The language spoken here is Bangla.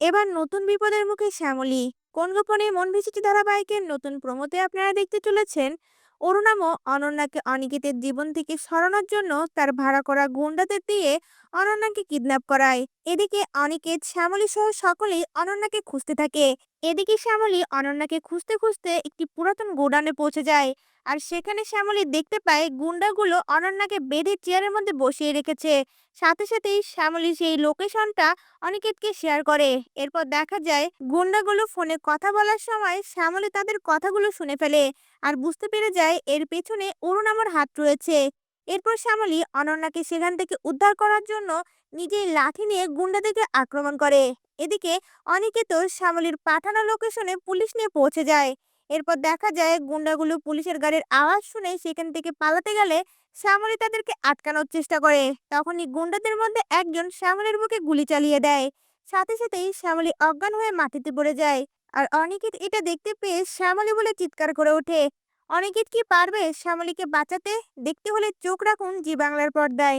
এবার নতুন বিপদের মুখে শ্যামলী, কোন গোপনে মন ভেসেছে ধারাবাহিকের নতুন প্রমোতে আপনারা দেখতে চলেছেন? অরুণামও অনন্যাকে অনিকেতের জীবন থেকে সরানোর জন্য তার ভাড়া করা গুন্ডাদের দিয়ে অনন্যাকে কিডন্যাপ করায়। এদিকে অনিকেত, শ্যামলী সহ সকলেই অনন্যাকে খুঁজতে থাকে। এদিকে শ্যামলী অনন্যাকে খুঁজতে খুঁজতে একটি পুরাতন গোডাউনে পৌঁছে যায়। আর সেখানে শ্যামলী দেখতে পায় গুন্ডাগুলো অনন্যাকে বেঁধে চেয়ারের মধ্যে বসিয়ে রেখেছে। সাথে সাথেই শ্যামলী সেই লোকেশনটা অনিকেতকে শেয়ার করে। এরপর দেখা যায় গুন্ডাগুলো ফোনে কথা বলার সময় শ্যামলী তাদের কথাগুলো শুনে ফেলে আর বুঝতে পেরে যায় এর পেছনে অরুণ আমার হাত রয়েছে। এরপর শ্যামলী অনন্যাকে সেখান থেকে উদ্ধার করার জন্য নিজেই লাঠি নিয়ে গুন্ডাদেরকে আক্রমণ করে। এদিকে অনিকেত শ্যামলীর পাঠানো লোকেশনে পুলিশ নিয়ে পৌঁছে যায়। এরপর দেখা যায় গুন্ডাগুলো পুলিশের গাড়ির আওয়াজ শুনে সেখান থেকে পালাতে গেলে শ্যামলী তাদেরকে আটকানোর চেষ্টা করে। তখনই গুন্ডাদের মধ্যে একজন শ্যামলীর বুকে গুলি চালিয়ে দেয়। সাথে সাথেই শ্যামলী অজ্ঞান হয়ে মাটিতে পড়ে যায়। আর অনিকেত এটা দেখতে পেয়ে শ্যামলী বলে চিৎকার করে ওঠে। অনিকেত কি পারবে শ্যামলীকে বাঁচাতে? দেখতে হলে চোখ রাখুন জি বাংলার পর্দায়।